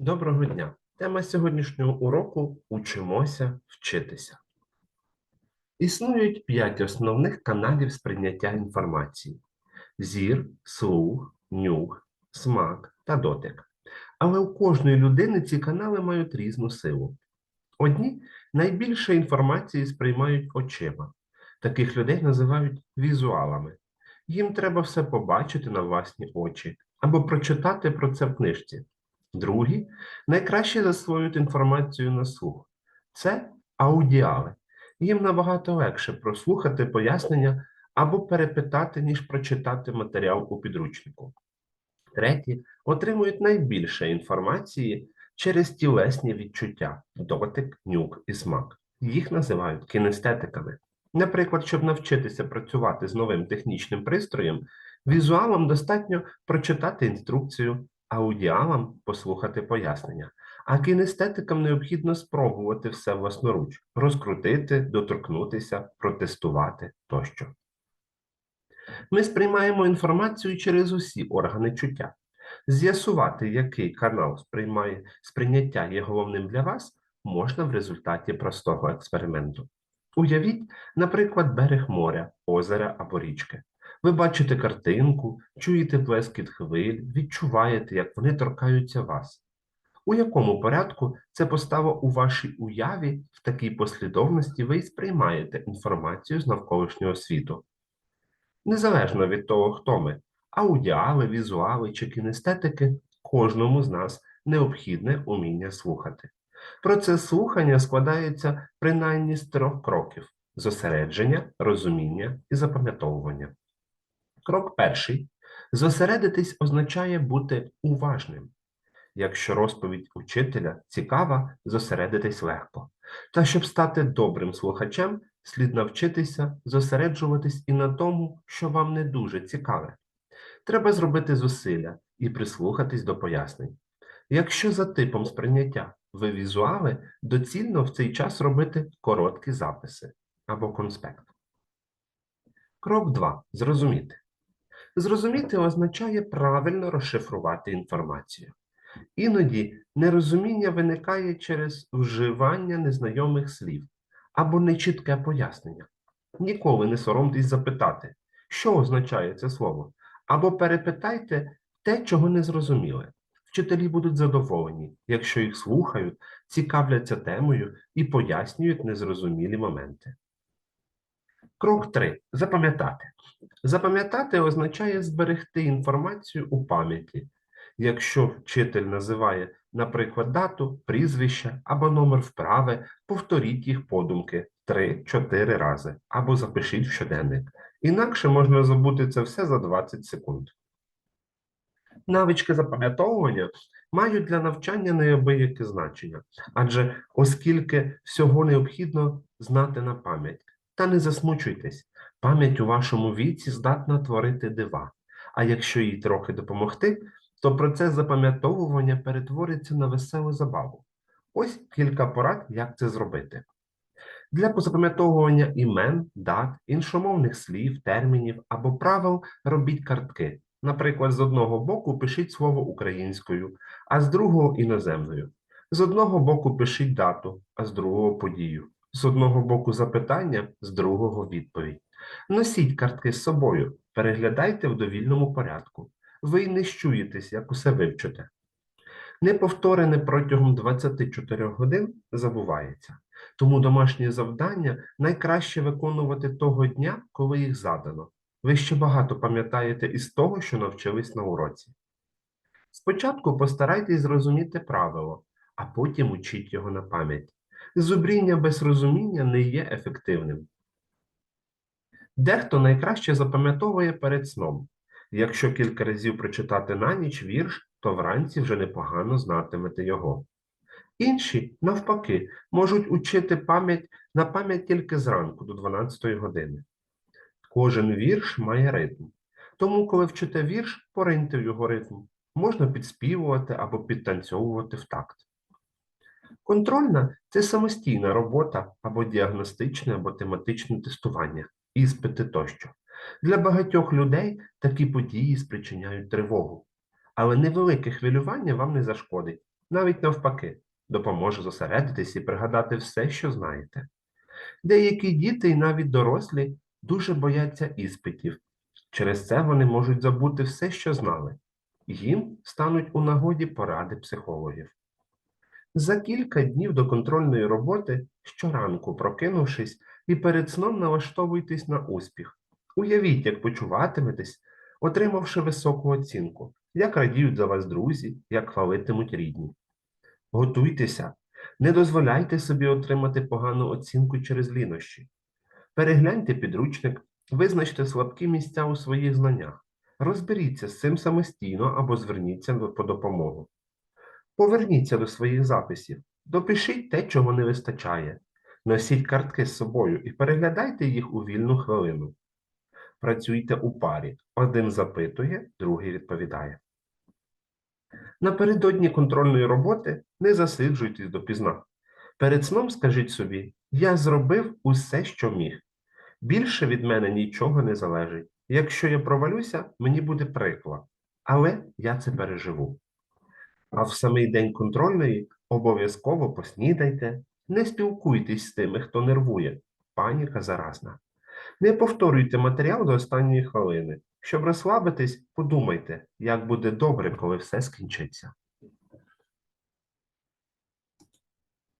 Доброго дня! Тема сьогоднішнього уроку Учимося вчитися. Існують п'ять основних каналів сприйняття інформації: зір, слух, нюх, смак та дотик. Але у кожної людини ці канали мають різну силу. Одні найбільше інформації сприймають очима. Таких людей називають візуалами. Їм треба все побачити на власні очі або прочитати про це в книжці. Другі найкраще засвоюють інформацію на слух. Це аудіали. Їм набагато легше прослухати пояснення або перепитати, ніж прочитати матеріал у підручнику. Треті отримують найбільше інформації через тілесні відчуття дотик, нюк і смак. Їх називають кінестетиками. Наприклад, щоб навчитися працювати з новим технічним пристроєм, візуалам достатньо прочитати інструкцію, аудіалам послухати пояснення, а кінестетикам необхідно спробувати все власноруч, розкрутити, доторкнутися, протестувати тощо. Ми сприймаємо інформацію через усі органи чуття. З'ясувати, який канал сприймає сприйняття є головним для вас, можна в результаті простого експерименту. Уявіть, наприклад, берег моря, озера або річки. Ви бачите картинку, чуєте плескіт хвиль, відчуваєте, як вони торкаються вас. У якому порядку це постава у вашій уяві в такій послідовності ви й сприймаєте інформацію з навколишнього світу. Незалежно від того, хто ми, аудіали, візуали чи кінестетики, кожному з нас необхідне уміння слухати. Процес слухання складається принаймні з трьох кроків: зосередження, розуміння і запам'ятовування. Крок перший. Зосередитись означає бути уважним. Якщо розповідь учителя цікава, зосередитись легко. Та щоб стати добрим слухачем, слід навчитися зосереджуватись і на тому, що вам не дуже цікаве. Треба зробити зусилля і прислухатись до пояснень. Якщо за типом сприйняття ви візуали, доцільно в цей час робити короткі записи або конспект. Крок 2. Зрозуміти. Зрозуміти означає правильно розшифрувати інформацію. Іноді нерозуміння виникає через вживання незнайомих слів або нечітке пояснення. Ніколи не соромтесь запитати, що означає це слово, або перепитайте те, чого не зрозуміли. Вчителі будуть задоволені, якщо їх слухають, цікавляться темою і пояснюють незрозумілі моменти. Крок 3. Запам'ятати. Запам'ятати означає зберегти інформацію у пам'яті. Якщо вчитель називає, наприклад, дату, прізвище або номер вправи, повторіть їх подумки 3-4 рази або запишіть в щоденник. Інакше можна забути це все за 20 секунд. Навички запам'ятовування мають для навчання неабияке значення, адже оскільки всього необхідно знати на пам'ять. Та не засмучуйтесь, пам'ять у вашому віці здатна творити дива, а якщо їй трохи допомогти, то процес запам'ятовування перетвориться на веселу забаву. Ось кілька порад, як це зробити. Для запам'ятовування імен, дат, іншомовних слів, термінів або правил робіть картки. Наприклад, з одного боку пишіть слово українською, а з другого іноземною. З одного боку пишіть дату, а з другого подію. З одного боку запитання, з другого відповідь. Носіть картки з собою, переглядайте в довільному порядку. Ви не щуєтесь, як усе вивчите. Неповторене протягом 24 годин забувається. Тому домашні завдання найкраще виконувати того дня, коли їх задано. Ви ще багато пам'ятаєте із того, що навчились на уроці. Спочатку постарайтесь зрозуміти правило, а потім учіть його на пам'ять. Зубріння без розуміння не є ефективним. Дехто найкраще запам'ятовує перед сном. Якщо кілька разів прочитати на ніч вірш, то вранці вже непогано знатимете його. Інші, навпаки, можуть учити пам'ять на пам'ять тільки зранку до 12 години. Кожен вірш має ритм. Тому, коли вчите вірш, пориньте в його ритм. Можна підспівувати або підтанцьовувати в такт. Контрольна це самостійна робота або діагностичне, або тематичне тестування, іспити тощо. Для багатьох людей такі події спричиняють тривогу, але невелике хвилювання вам не зашкодить. навіть навпаки, допоможе зосередитись і пригадати все, що знаєте. Деякі діти і навіть дорослі дуже бояться іспитів. Через це вони можуть забути все, що знали. Їм стануть у нагоді поради психологів. За кілька днів до контрольної роботи щоранку, прокинувшись і перед сном налаштовуйтесь на успіх. Уявіть, як почуватиметесь, отримавши високу оцінку, як радіють за вас друзі, як хвалитимуть рідні. Готуйтеся, не дозволяйте собі отримати погану оцінку через лінощі. Перегляньте підручник, визначте слабкі місця у своїх знаннях, розберіться з цим самостійно або зверніться по допомогу. Поверніться до своїх записів, допишіть те, чого не вистачає. Носіть картки з собою і переглядайте їх у вільну хвилину. Працюйте у парі. Один запитує, другий відповідає. Напередодні контрольної роботи не засиджуйтесь допізна. Перед сном скажіть собі: Я зробив усе, що міг. Більше від мене нічого не залежить. Якщо я провалюся, мені буде прикро. Але я це переживу. А в самий день контрольної обов'язково поснідайте, не спілкуйтесь з тими, хто нервує. Паніка заразна. Не повторюйте матеріал до останньої хвилини. Щоб розслабитись, подумайте, як буде добре, коли все скінчиться.